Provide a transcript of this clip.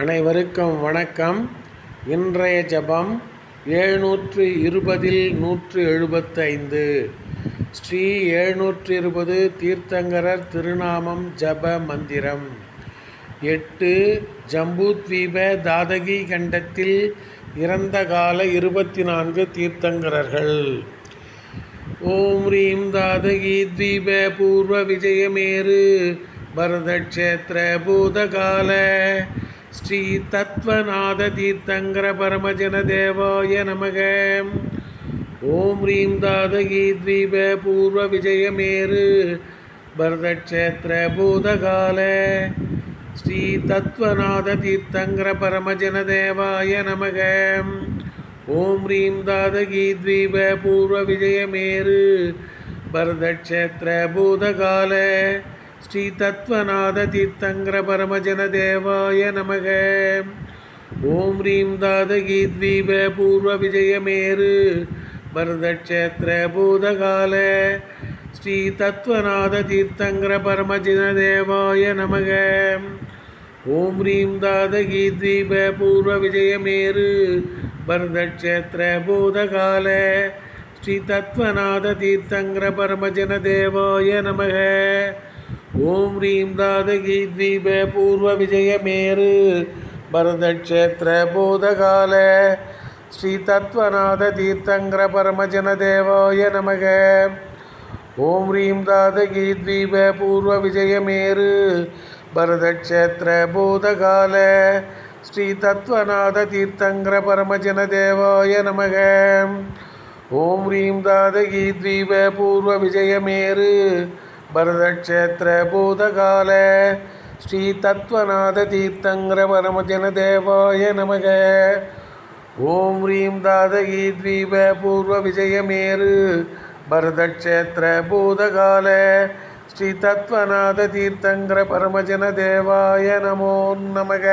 அனைவருக்கும் வணக்கம். இன்றைய ஜபம் எழுநூற்று இருபதில் நூற்று எழுபத்தைந்து ஸ்ரீ எழுநூற்று இருபது தீர்த்தங்கரர் திருநாமம் ஜப மந்திரம். எட்டு ஜம்பூத்வீப தாதகி கண்டத்தில் இறந்த கால இருபத்தி நான்கு தீர்த்தங்கரர்கள். ஓம் ரீம் தாதகி த்வீப பூர்வ விஜயமேரு பரதக்ஷேத்திர பூதகால. ஸ்ரீ தத்வநாத தீர்த்தங்கர பரமஜன தேவாய நமக. ஓம் ரீம் தாதகி த்வீப பூர்வ விஜயமேரு. பரதக்ஷேத்திர பூதகால ஸ்ரீ தத்வநாத தீர்த்தங்கர பரமஜன தேவாய நமக. ஓம் ரீம் தாதகி த்வீப பூர்வ விஜயமேரு. பரதக்ஷேத்திர பூதகால ஸ்ரீ தத்வநாத தீர்த்தங்கர பரமஜன தேவாய நமக. ஓம் ரீம் தாதகி த்வீப பூர்வ விஜயமேரு பரதக்ஷேத்திர பூதகால ஸ்ரீ தத்வநாத தீர்த்தங்கர பரமஜன தேவாய நமக. ஓம் ரீம் தாதகி த்வீப பூர்வ விஜயமேரு பரதக்ஷேத்திர பூதகால ஸ்ரீ தத்வநாத தீர்த்தங்கர பரமஜன தேவாய நமக. ஓம் ரீம் தாதகி தீப பூர்வ விஜயமேரு பரதக்ஷேத்திர போதகால. ஸ்ரீ தத்வநாத தீர்த்தங்கர பரமஜன தேவாய நமக. ஓம் ரீம் தாதகி தீப பூர்வ விஜயமேரு பரதக்ஷேத்திர போதகால. ஸ்ரீ தத்வநாத தீர்த்தங்கர பரமஜன தேவாய நமக. ஓம் ரீம் தாதகி தீப பூர்வ விஜயமேரு பரதக்ஷேத்திர பூதகால ஸ்ரீ தத்வநாத தீர்த்தங்கிற பரமஜன தேவாய நமக. ஓம் ஹ்ரீம் தாதகி த்வீப பூர்வ விஜயமேரு பரதக்ஷேத்திர பூதகால ஸ்ரீ தத்வநாத தீர்த்தங்கிற பரமஜன தேவாய நமோ நமக.